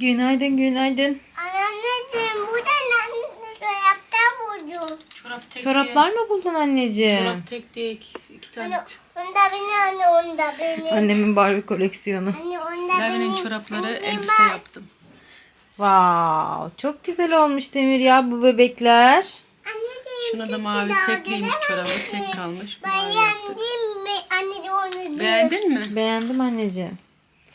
Günaydın günaydın. Anneciğim burada ne yapta buldum. Çorap tek Çoraplar mı buldun anneciğim? Çorap tek diye iki, iki tane. Anne, onda beni anne onda beni. Annemin Barbie koleksiyonu. Anne onda Lavi'nin beni. çorapları Anne, elbise ben- yaptım. Wow, çok güzel olmuş Demir ya bu bebekler. Anneciğim, Şuna da mavi tekliymiş çorabı tek kalmış. Mavi yaptım. yendim mi? Anne de onu. Beğendin mi? Beğendim anneciğim.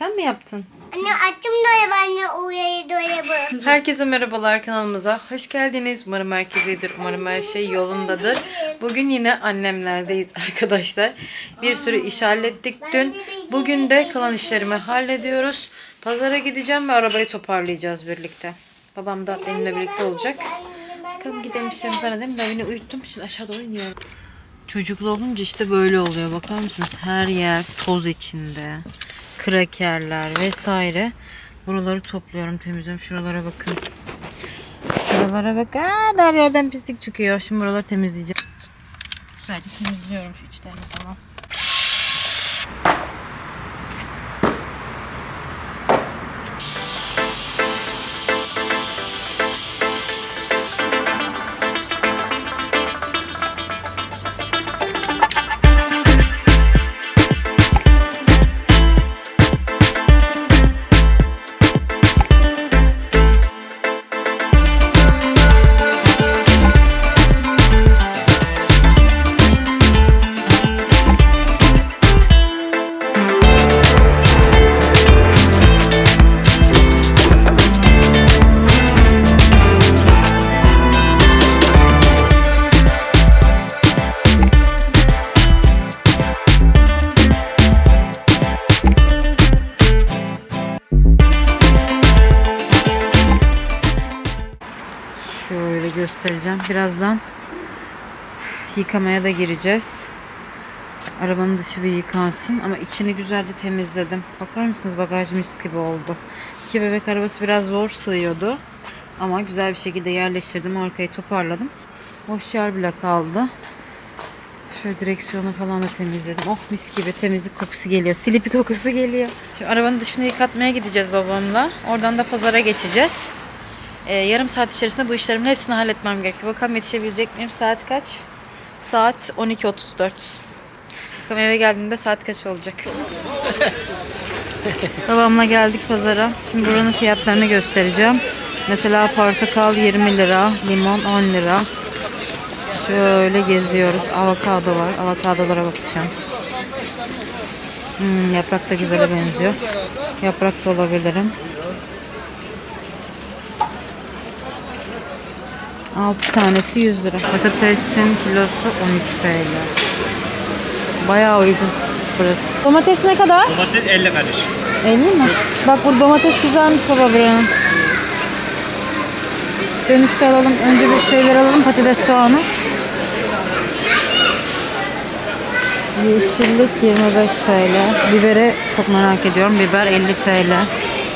Sen mi yaptın? Anne açım doya benle uyayı doya bu. Herkese merhabalar kanalımıza. Hoş geldiniz. Umarım herkes iyidir. Umarım her şey yolundadır. Bugün yine annemlerdeyiz arkadaşlar. Bir sürü iş hallettik dün. Bugün de kalan işlerimi hallediyoruz. Pazara gideceğim ve arabayı toparlayacağız birlikte. Babam da benimle birlikte olacak. Bakalım gidelim işlerimizi halledelim. Ben beni uyuttum. Şimdi aşağı doğru iniyorum. Çocuklu olunca işte böyle oluyor. Bakar mısınız? Her yer toz içinde. Krakerler vesaire. Buraları topluyorum, temizliyorum. Şuralara bakın. Şuralara bak. Aa, her yerden pislik çıkıyor. Şimdi buraları temizleyeceğim. Sadece temizliyorum şu içlerini falan. Göstereceğim. Birazdan yıkamaya da gireceğiz. Arabanın dışı bir yıkansın ama içini güzelce temizledim. Bakar mısınız bagaj mis gibi oldu. İki bebek arabası biraz zor sığıyordu. Ama güzel bir şekilde yerleştirdim. Arkayı toparladım. Boş yer bile kaldı. Şöyle direksiyonu falan da temizledim. Oh mis gibi temizlik kokusu geliyor. Silipi kokusu geliyor. Şimdi arabanın dışını yıkatmaya gideceğiz babamla. Oradan da pazara geçeceğiz. Ee, yarım saat içerisinde bu işlerimin hepsini halletmem gerekiyor. Bakalım yetişebilecek miyim? Saat kaç? Saat 12.34. Bakalım eve geldiğimde saat kaç olacak? Babamla geldik pazara. Şimdi buranın fiyatlarını göstereceğim. Mesela portakal 20 lira, limon 10 lira. Şöyle geziyoruz. Avokado var. Avokadolara bakacağım. Hmm, yaprak da güzele benziyor. Yaprak da olabilirim. 6 tanesi 100 lira. Patatesin kilosu 13 TL. Bayağı uygun burası. Domates ne kadar? Domates 50 kardeş. 50 mi? Bak bu domates güzelmiş baba buranın. Dönüşte alalım. Önce bir şeyler alalım. Patates soğanı. Yeşillik 25 TL. Biberi çok merak ediyorum. Biber 50 TL.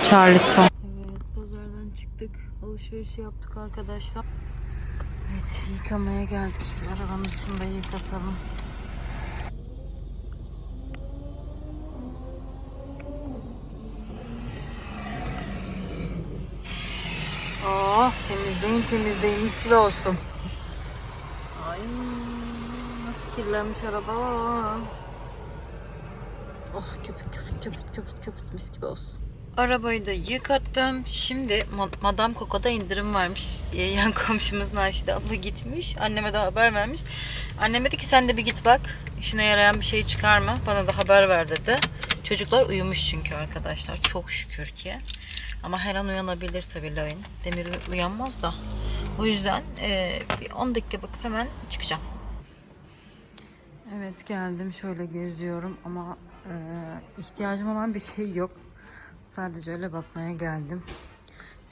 Charleston. Evet pazardan çıktık. Alışveriş yaptık arkadaşlar. Evet yıkamaya geldik. Arabanın dışında yıkatalım. Oh temizleyin temizleyin mis gibi olsun. Ay nasıl kirlenmiş araba. Oh köpük köpük köpük köpük köpük mis gibi olsun. Arabayı da yıkattım. Şimdi Ma- Madame Coco'da indirim varmış. Ee, Yan komşumuz Naşide abla gitmiş. Anneme de haber vermiş. Annem dedi ki sen de bir git bak. İşine yarayan bir şey çıkarma. Bana da haber ver dedi. Çocuklar uyumuş çünkü arkadaşlar. Çok şükür ki. Ama her an uyanabilir tabii Lavin. Demir uyanmaz da. O yüzden e, bir 10 dakika bakıp hemen çıkacağım. Evet geldim şöyle geziyorum ama e, ihtiyacım olan bir şey yok. Sadece öyle bakmaya geldim.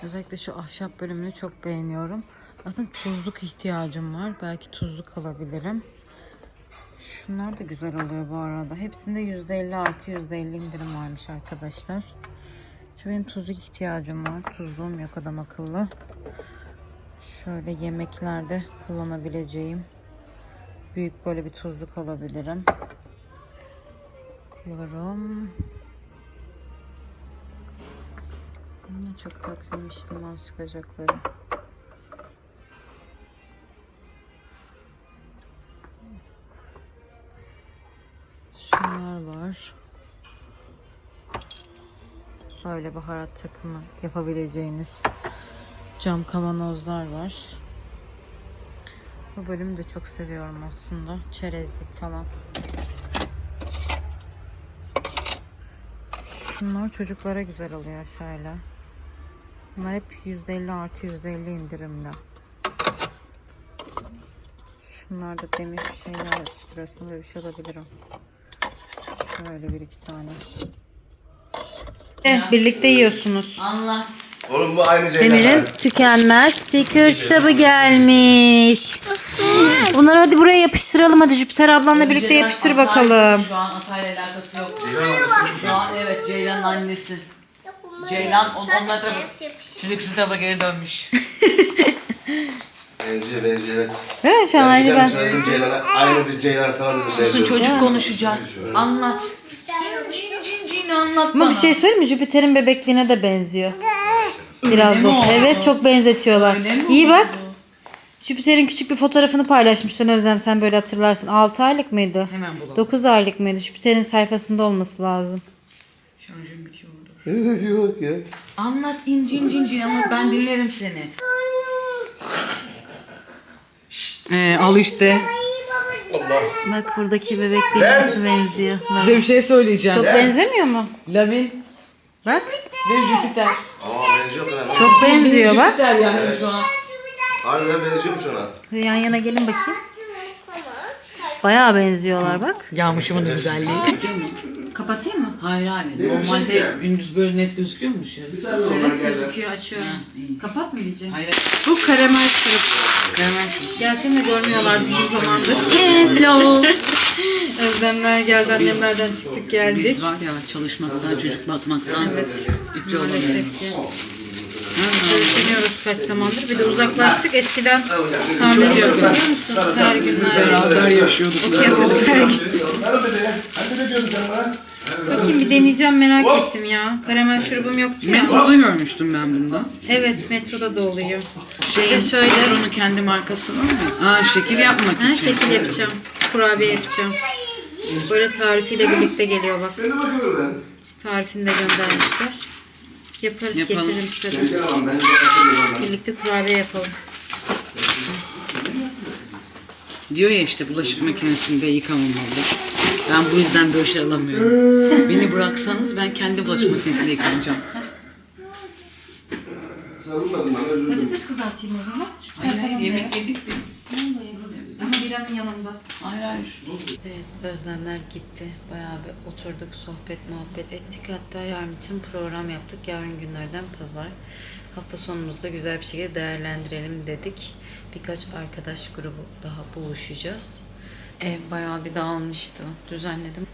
Özellikle şu ahşap bölümünü çok beğeniyorum. Aslında tuzluk ihtiyacım var. Belki tuzluk alabilirim. Şunlar da güzel oluyor bu arada. Hepsinde %50 artı %50 indirim varmış arkadaşlar. Şu benim tuzluk ihtiyacım var. Tuzluğum yok adam akıllı. Şöyle yemeklerde kullanabileceğim büyük böyle bir tuzluk alabilirim. Bakıyorum. Ne çok tatlıymış limon sıkacakları. Şunlar var. Böyle baharat takımı yapabileceğiniz cam kavanozlar var. Bu bölümü de çok seviyorum aslında. Çerezlik falan. Şunlar çocuklara güzel oluyor şöyle. Bunlar hep %50 artı %50 indirimde. Şunlar da demir bir şeyler atıştırıyorsun. Böyle bir şey alabilirim. Şöyle bir iki tane. Eh, birlikte yiyorsunuz. Anlat. Oğlum bu aynı Ceylan. Demir'in tükenmez sticker kitabı gelmiş. Bunları hadi buraya yapıştıralım. Hadi Jüpiter ablanla birlikte yapıştır bakalım. Şu an Atay'la alakası yok. Ceylan Şu an evet Ceylan'ın annesi. Ceylan on, onlar tarafa. Çocuk sizin tarafa geri dönmüş. benziyor benziyor evet. Değil mi şu an Ben aynı ben? söyledim Ceylan'a. Aynı dedi Ceylan sana dedi. benziyor. Çocuk konuşacak. Anlat. Cin cin cin anlat Ama bana. bir şey söyleyeyim mi? Jüpiter'in bebekliğine de benziyor. Biraz da olsa. Evet çok benzetiyorlar. İyi bak. Jüpiter'in küçük bir fotoğrafını paylaşmıştın Özlem sen böyle hatırlarsın. 6 aylık mıydı? Hemen bulalım. 9 aylık mıydı? Jüpiter'in sayfasında olması lazım. Bak ya. Anlat in cin cin cin anlat ben dinlerim seni. Ee, al işte. Bak buradaki bebekliğe nasıl benziyor. Size bir şey söyleyeceğim. Çok benzemiyor mu? Lavin Bak. ve Jüpiter. Aa benziyor kadar. Çok benziyor bak. Jüpiter yani şu an. Harbiden benziyormuş ona. Yan yana gelin bakayım. Bayağı benziyorlar bak. Yağmışımın güzelliği. Kapatayım mı? Hayır hayır. Normalde gündüz böyle net gözüküyormuş ya. Sen de onlar geldi. Gözüküyor açıyorum. Kapat mı diyeceğim? Hayır. Bu karamel şurup. Karamel şu. Gel seni de görmüyorlar uzun zamandır. Hello. Özlemler geldi, annemlerden çıktık geldik. Biz var ya çalışmaktan, çocuk bakmaktan ipli olamıyoruz. Maalesef ki. Görüşemiyoruz kaç zamandır. Bir de uzaklaştık. Eskiden hamileydik hatırlıyor musun? Her gün Beraber yaşıyorduk. yapıyorduk her gün. Bakayım bir deneyeceğim merak ettim ya. Karamel şurubum yoktu ya. Metroda görmüştüm ben bunda. Evet metroda da oluyor. Şeyin, şöyle- Metronun kendi markası var ya. Aa şekil yapmak Ben için. şekil yapacağım. Kurabiye yapacağım. Böyle tarifiyle birlikte geliyor bak. Tarifini de göndermişler. Yaparız Yapalım. getiririm size de. Birlikte kurabiye yapalım. Diyor ya işte bulaşık makinesinde yıkamamalı. Ben bu yüzden böyle şey alamıyorum. Beni bıraksanız ben kendi bulaşık makinesinde yıkamayacağım. Sarılmadın bana özür dilerim. Patates kızartayım o zaman. Hayır, yemek yedik biz. Ama biranın yanında. Hayır hayır. Evet, özlemler gitti. Bayağı bir oturduk, sohbet, muhabbet ettik. Hatta yarın için program yaptık. Yarın günlerden pazar. Hafta sonumuzda güzel bir şekilde değerlendirelim dedik. Birkaç arkadaş grubu daha buluşacağız. Ev bayağı bir dağılmıştı. Düzenledim.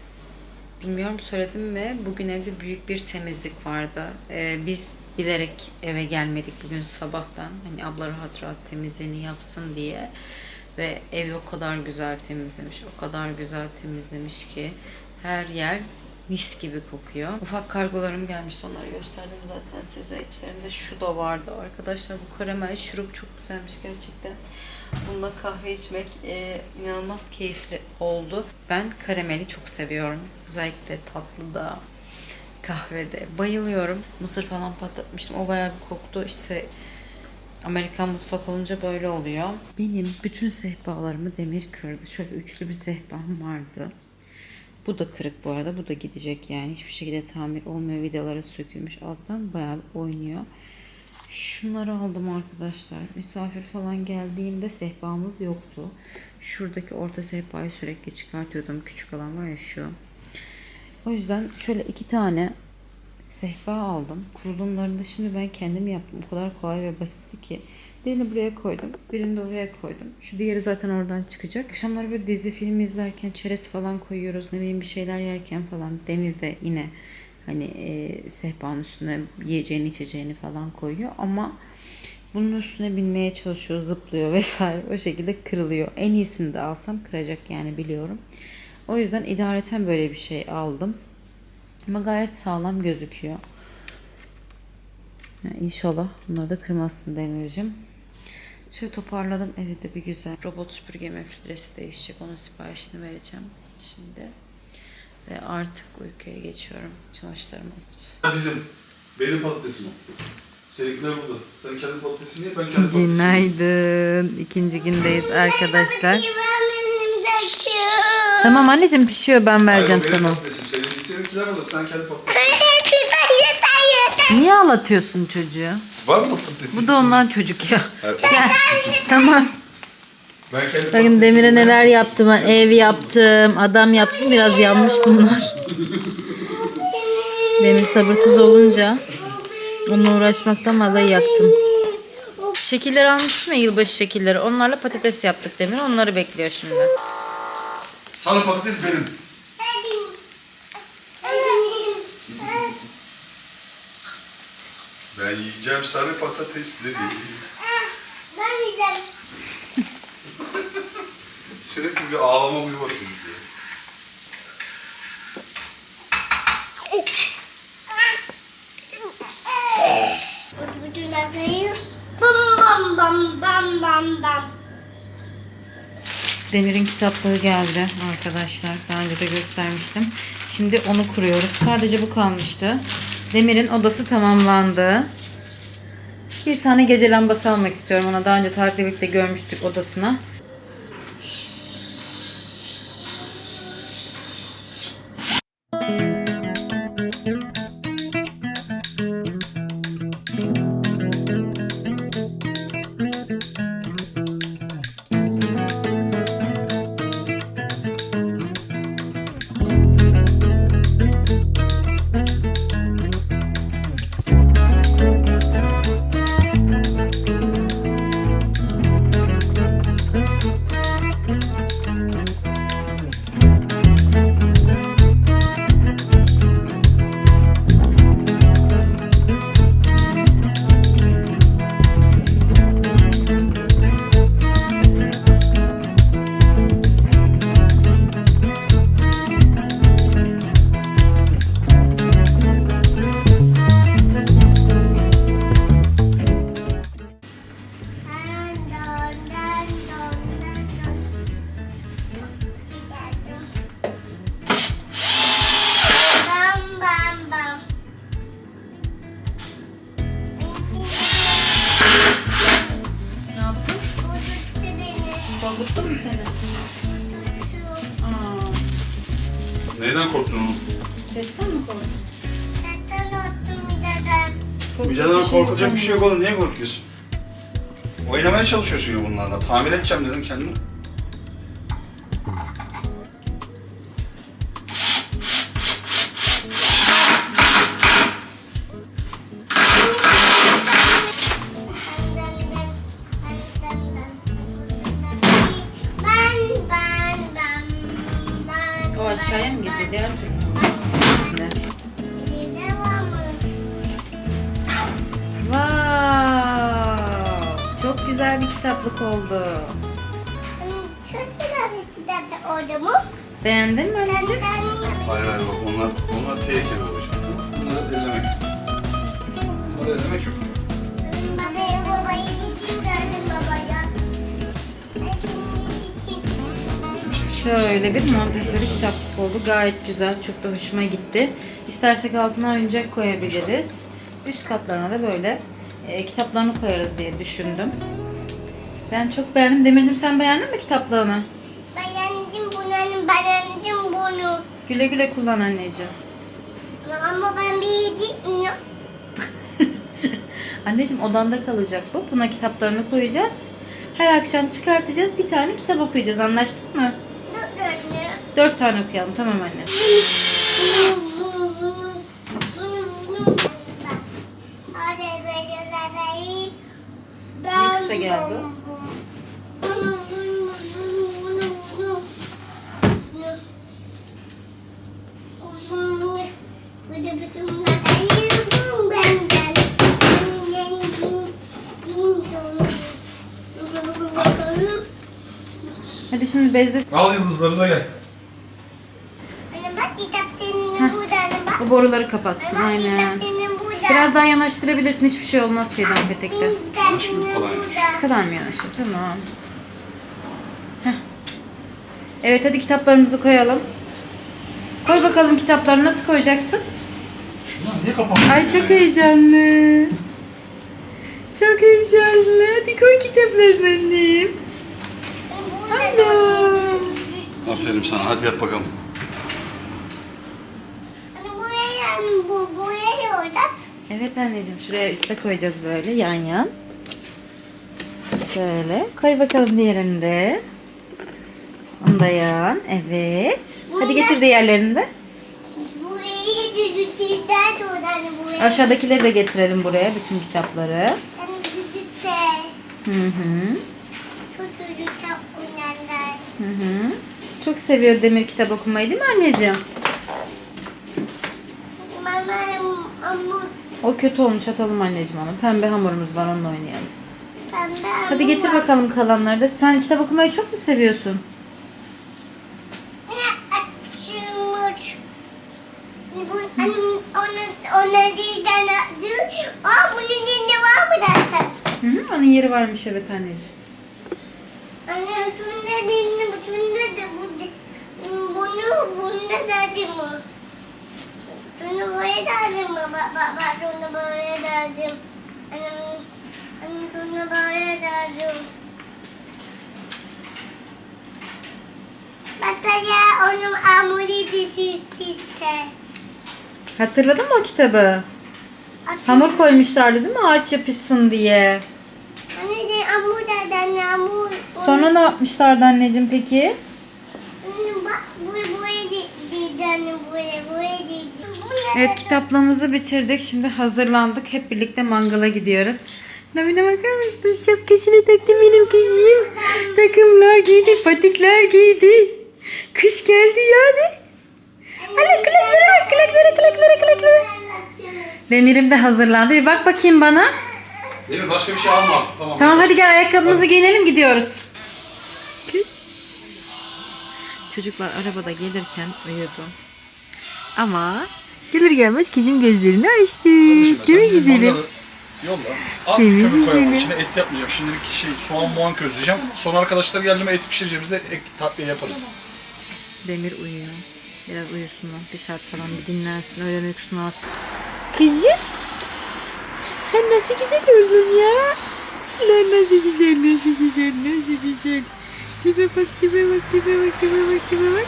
Bilmiyorum söyledim mi? Bugün evde büyük bir temizlik vardı. Ee, biz bilerek eve gelmedik bugün sabahtan. Hani abla rahat rahat temizliğini yapsın diye. Ve evi o kadar güzel temizlemiş, o kadar güzel temizlemiş ki her yer mis gibi kokuyor. Ufak kargolarım gelmiş. Onları gösterdim zaten size. İçlerinde şu da vardı. Arkadaşlar bu karamel şurup çok güzelmiş gerçekten. Bununla kahve içmek e, inanılmaz keyifli oldu. Ben karameli çok seviyorum. Özellikle tatlıda, kahvede. Bayılıyorum. Mısır falan patlatmıştım. O bayağı bir koktu. İşte Amerikan mutfak olunca böyle oluyor. Benim bütün sehpalarımı demir kırdı. Şöyle üçlü bir sehpam vardı. Bu da kırık bu arada. Bu da gidecek yani. Hiçbir şekilde tamir olmuyor. Vidaları sökülmüş. Alttan bayağı oynuyor. Şunları aldım arkadaşlar. Misafir falan geldiğinde sehpamız yoktu. Şuradaki orta sehpayı sürekli çıkartıyordum. Küçük olan var ya şu. O yüzden şöyle iki tane sehpa aldım. Kurulumlarını da şimdi ben kendim yaptım. O kadar kolay ve basitti ki. Birini buraya koydum. Birini de oraya koydum. Şu diğeri zaten oradan çıkacak. Akşamları böyle dizi film izlerken çerez falan koyuyoruz. Ne bileyim bir şeyler yerken falan. Demir de yine hani e, sehpanın üstüne yiyeceğini içeceğini falan koyuyor. Ama bunun üstüne binmeye çalışıyor, zıplıyor vesaire. O şekilde kırılıyor. En iyisini de alsam kıracak yani biliyorum. O yüzden idareten böyle bir şey aldım. Ama gayet sağlam gözüküyor. Ya inşallah bunları da kırmazsın Demir'cim. Şöyle toparladım. Evi de bir güzel. Robot süpürgeme filtresi değişecek. Onun siparişini vereceğim şimdi. Ve artık uykuya geçiyorum. Çamaşırlarımı asıp. Bizim. Benim patatesim o. Seninkiler burada. Sen kendi patatesini ye, ben kendi patatesimi yiyeyim. Günaydın. İkinci gündeyiz arkadaşlar. Tamam anneciğim pişiyor ben Hayır, o vereceğim benim sana. patatesim. Seninki seninkiler burada. Sen kendi patatesini. Niye ağlatıyorsun çocuğu? Var mı patatesin? Bu da ondan çocuk ya. Evet. Gel. tamam. Ben kendi Bakın patatesimi Demir'e neler yaptım. Ben ev yaptım. Adam yaptım. Biraz yanlış bunlar. Demir sabırsız olunca onunla uğraşmaktan vallahi yaktım. Şekiller almıştım ya yılbaşı şekilleri. Onlarla patates yaptık Demir. Onları bekliyor şimdi. Sarı patates benim. Ben yiyeceğim sarı patatesleri. Ben yiyeceğim. Sürekli bir ağlama bir bakın. Bütün bam bam bam bam bam bam. Demir'in kitaplığı geldi arkadaşlar. Daha önce de göstermiştim. Şimdi onu kuruyoruz. Sadece bu kalmıştı. Demir'in odası tamamlandı. Bir tane gece lambası almak istiyorum ona. Daha önce Tarık'la birlikte görmüştük odasına. Beni. Korkuttun mu seni? Aa, Neyden korktun oğlum? sesten mi korktun? Zaten ottum mideden. Mücadele korkulacak bir şey yok oğlum. Niye korkuyorsun? Oynamaya çalışıyorsun ya bunlarla. Tamir edeceğim dedin kendini. Çok güzel bir kitaplık oldu. Çok güzel bir kitap orada mı? Beğendin mi anneciğim? Hayır hayır bak onlar, onlar tehlikeli olacak. Bunları ellemek. Bunları ellemek yok. Babaya babayı verdim babaya. Şöyle bir Montessori kitaplık oldu. Gayet güzel. Çok da hoşuma gitti. İstersek altına oyuncak koyabiliriz. Üst katlarına da böyle e, kitaplarını koyarız diye düşündüm. Ben çok beğendim. Demircim sen beğendin mi kitaplığını? Beğendim bunu, beğendim bunu. Güle güle kullan anneciğim. Ama ben bir yedim. Anneciğim odanda kalacak bu. Buna kitaplarını koyacağız. Her akşam çıkartacağız. Bir tane kitap okuyacağız. Anlaştık mı? Dur anne. Dört tane okuyalım. Tamam anne. Kısa geldi? Hadi şimdi bezde Al yıldızları da gel. Anne bak kitap senin burada anne bak. bu boruları kapatsın. Aynen. kitap senin burada. Biraz daha yanaştırabilirsin. Hiçbir şey olmaz şeyden petekten. Şimdi kolay yanaş. Bu kadar mı yanaşıyor? Tamam. Heh. Evet hadi kitaplarımızı koyalım. Koy bakalım kitapları nasıl koyacaksın? Şunlar niye kapanmıyor? Ay çok heyecanlı. Çok heyecanlı. Hadi koy kitaplarını annem. Anam. Aferin sana hadi yap bakalım. Buraya bu buraya orada. Evet anneciğim şuraya üste koyacağız böyle yan yan. Şöyle koy bakalım diğerini de. Onu da yan. Evet. Hadi getir diğerlerini de. Aşağıdakileri de getirelim buraya bütün kitapları. Hı hı. Hı hı. Çok seviyor Demir kitap okumayı değil mi anneciğim? O kötü olmuş atalım anneciğim onu. Pembe hamurumuz var onunla oynayalım. Pembe Hadi getir bakalım kalanları da. Sen kitap okumayı çok mu seviyorsun? Açılmış. Bu hani onu ona değil de Aa bunun içinde var mı zaten? Hı hı. Onun yeri varmış evet anneciğim. Anne şunda değil de şunda da bu bunu bunda da mi? Bunu böyle mi? Bak bak bak bunu böyle? Anne böyle değil mi? Mesela onun amuri dizisi. Hatırladın mı o kitabı? Hamur koymuşlardı değil mi ağaç yapışsın diye. Anne de hamur da hamur. Sonra ne yapmışlardı anneciğim peki? Bak bu buraya değil anne buraya buraya değil. Evet kitaplığımızı bitirdik. Şimdi hazırlandık. Hep birlikte mangala gidiyoruz. Navine bakar mısınız? Şapkasını taktı benim kızım. Takımlar giydi, patikler giydi. Kış geldi yani. Hala kulaklara bak, kulaklara, kulaklara, kulaklara. Demir'im de hazırlandı. Bir bak bakayım bana. Demir başka bir şey alma artık tamam. Tamam hadi gel ayakkabımızı giyinelim gidiyoruz. Kız. Çocuklar arabada gelirken uyudu. Ama gelir gelmez kızım gözlerini açtı. Değil mi güzelim? Yolla. Az bir kömür koyalım. güzelim? İçine et yapmayacağım. Şimdilik şey soğan muğan közleyeceğim. Sonra arkadaşlar geldiğinde et pişireceğimizde ek takviye yaparız. Demir uyuyor. Biraz uyusun o. Bir saat falan bir dinlensin. Öğlen uykusunu alsın. Kızım. Sen nasıl güzel oldun ya. Lan nasıl güzel, nasıl güzel, nasıl güzel. Tipe bak, tipe bak, tipe bak, tipe bak, tipe bak.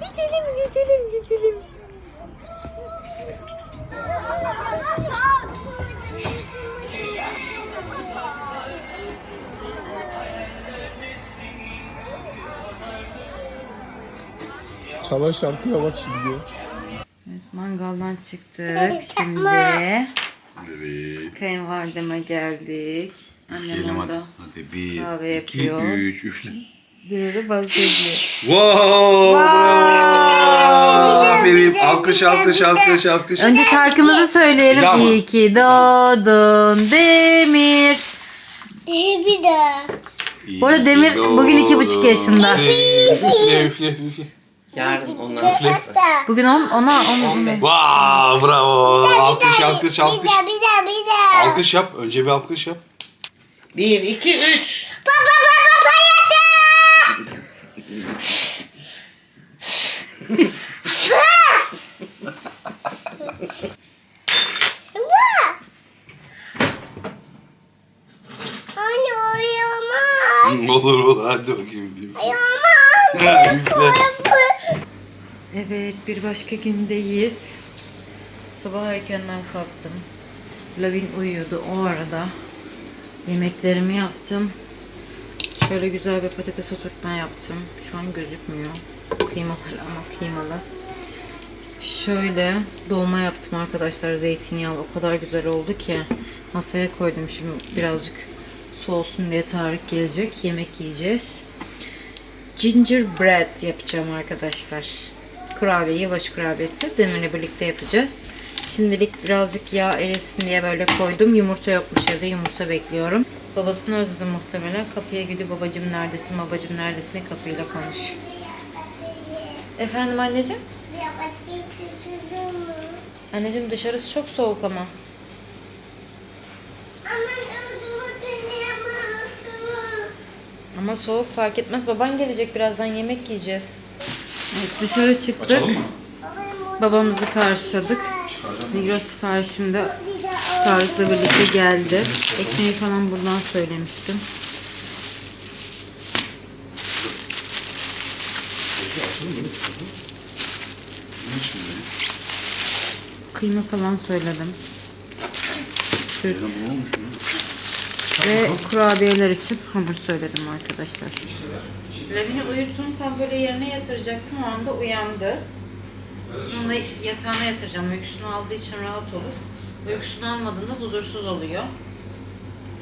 Geçelim, geçelim, geçelim. Çalan şarkıya bak şimdi. Evet, mangaldan çıktık şimdi. Evet. Kayınvalideme geldik. Annem orada. Hadi bir, Kahve yapıyor. üç, üfle. Bir de bahsediyor. Wow! Aferin. Alkış, alkış, alkış, alkış. Önce şarkımızı söyleyelim. Mı? İyi ki doğdun Demir. Ee, bir daha. Bu arada Demir bugün iki buçuk yaşında. Üfle, üfle, üfle. Yarın onlar. Hatta. Bugün on, ona on, on. Wow, bravo. Alkış, alkış, Bir alkış. daha bir daha bir daha. Alkış yap. Önce bir alkış yap. Bir, iki, üç. Baba baba payata. Baba. Anne uyuyamam. olur olur. Hadi bakayım. Uyuyamam. Evet bir başka gündeyiz. Sabah erkenden kalktım. Lavin uyuyordu o arada. Yemeklerimi yaptım. Şöyle güzel bir patates oturtma yaptım. Şu an gözükmüyor. Kıymalı ama kıymalı. Şöyle dolma yaptım arkadaşlar zeytinyağlı. O kadar güzel oldu ki. Masaya koydum şimdi birazcık soğusun diye Tarık gelecek. Yemek yiyeceğiz. Gingerbread yapacağım arkadaşlar. Kurabiye, yılbaşı kurabiyesi. Demirle birlikte yapacağız. Şimdilik birazcık yağ erisin diye böyle koydum. Yumurta yokmuş evde. Yumurta bekliyorum. Babasını özledim muhtemelen. Kapıya gidiyor. Babacım neredesin? Babacım neredesin? diye Kapıyla konuş. Efendim anneciğim? Anneciğim dışarısı çok soğuk ama. Ama soğuk fark etmez. Baban gelecek birazdan yemek yiyeceğiz. Evet dışarı çıktık. Açalım mı? Babamızı karşıladık. Migros siparişimde Tarık'la birlikte geldi. Ekmeği falan buradan söylemiştim. Kıyma falan söyledim. Süt Ya ne olmuş ya? Ve kurabiyeler için hamur söyledim arkadaşlar. Lavini uyuttum tam böyle yerine yatıracaktım o anda uyandı. Onu yatağına yatıracağım. Uykusunu aldığı için rahat olur. Uykusunu almadığında huzursuz oluyor.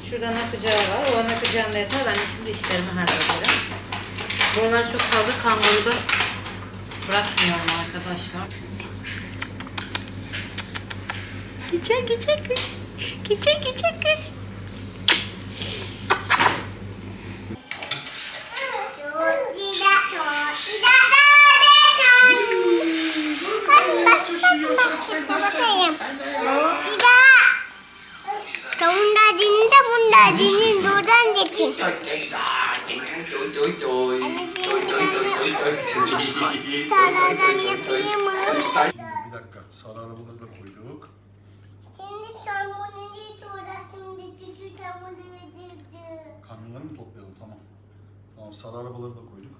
Şuradan akacağı var. O an akacağında yatar. Ben de şimdi işlerimi hallederim. Buralar çok fazla kanguruda bırakmıyorum arkadaşlar. Geçen geçen kış. Geçen geçen kış. Dinin buradan geçin. Tarladan yapayım mı? Bir dakika. Sarı arabaları da koyduk. Şimdi sen bunu hiç uğraştın da küçük hamuru yedirdi. Kamyonları mı toplayalım? Tamam. Tamam sarı arabaları da koyduk.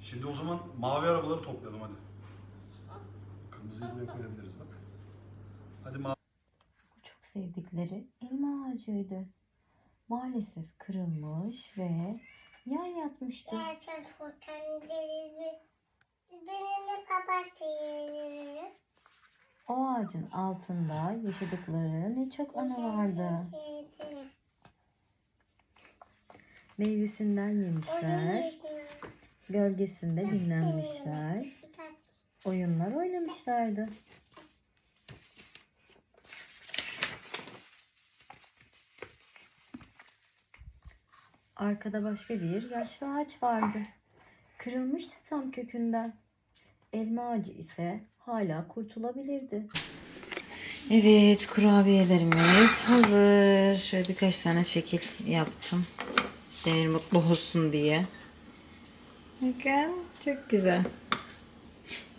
Şimdi o zaman mavi arabaları toplayalım hadi. Kırmızıyı buraya koyabiliriz bak. Hadi mavi. Bu çok sevdikleri elma ağacıydı. Maalesef kırılmış ve yan yatmıştı. O ağacın altında yaşadıkları ne çok anı vardı. Meyvesinden yemişler, gölgesinde dinlenmişler, oyunlar oynamışlardı. Arkada başka bir yaşlı ağaç vardı. Kırılmıştı tam kökünden. Elma ağacı ise hala kurtulabilirdi. Evet kurabiyelerimiz hazır. Şöyle birkaç tane şekil yaptım. Demir mutlu olsun diye. Bakın çok güzel.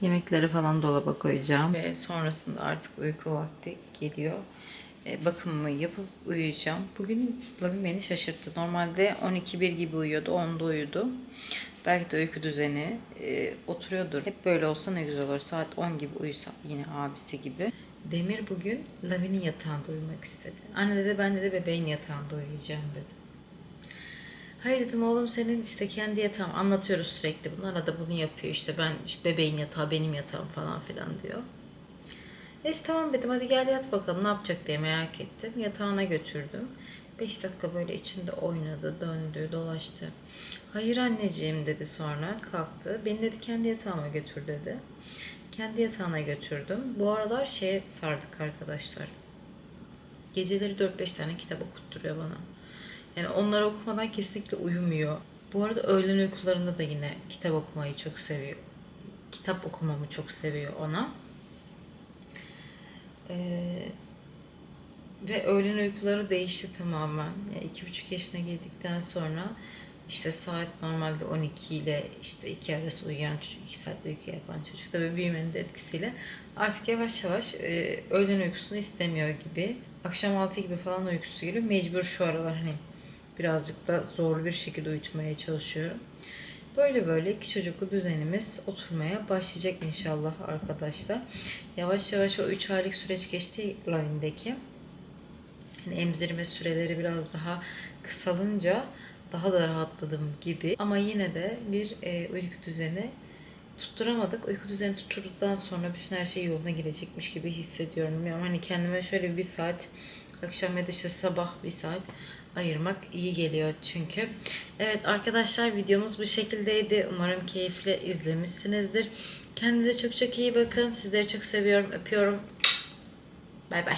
Yemekleri falan dolaba koyacağım. Ve sonrasında artık uyku vakti geliyor. E, bakımımı yapıp uyuyacağım. Bugün Lavin beni şaşırttı. Normalde 12-1 gibi uyuyordu. 10'da uyudu. Belki de uyku düzeni e, oturuyordur. Hep böyle olsa ne güzel olur. Saat 10 gibi uyusa yine abisi gibi. Demir bugün Lavin'in yatağında uyumak istedi. Anne dedi ben de bebeğin yatağında uyuyacağım dedi. Hayır dedim oğlum senin işte kendi yatağın anlatıyoruz sürekli bunu arada bunu yapıyor işte ben işte bebeğin yatağı benim yatağım falan filan diyor. Neyse tamam dedim hadi gel yat bakalım ne yapacak diye merak ettim. Yatağına götürdüm. 5 dakika böyle içinde oynadı, döndü, dolaştı. Hayır anneciğim dedi sonra kalktı. Beni dedi kendi yatağıma götür dedi. Kendi yatağına götürdüm. Bu aralar şeye sardık arkadaşlar. Geceleri 4-5 tane kitap okutturuyor bana. Yani onları okumadan kesinlikle uyumuyor. Bu arada öğlen uykularında da yine kitap okumayı çok seviyor. Kitap okumamı çok seviyor ona. Ee, ve öğlen uykuları değişti tamamen. Yani iki buçuk yaşına girdikten sonra işte saat normalde 12 ile işte 2 arası uyuyan çocuk, 2 saat uyku yapan çocuk tabii büyümenin de etkisiyle artık yavaş yavaş e, öğlen uykusunu istemiyor gibi. Akşam 6 gibi falan uykusu geliyor. Mecbur şu aralar hani birazcık da zorlu bir şekilde uyutmaya çalışıyorum. Böyle böyle iki çocuklu düzenimiz oturmaya başlayacak inşallah arkadaşlar. Yavaş yavaş o 3 aylık süreç geçti Lavin'deki. hani emzirme süreleri biraz daha kısalınca daha da rahatladım gibi. Ama yine de bir e, uyku düzeni tutturamadık. Uyku düzeni tutturduktan sonra bütün her şey yoluna girecekmiş gibi hissediyorum. Yani hani kendime şöyle bir saat akşam ya da işte sabah bir saat ayırmak iyi geliyor çünkü. Evet arkadaşlar videomuz bu şekildeydi. Umarım keyifle izlemişsinizdir. Kendinize çok çok iyi bakın. Sizleri çok seviyorum. Öpüyorum. Bay bay.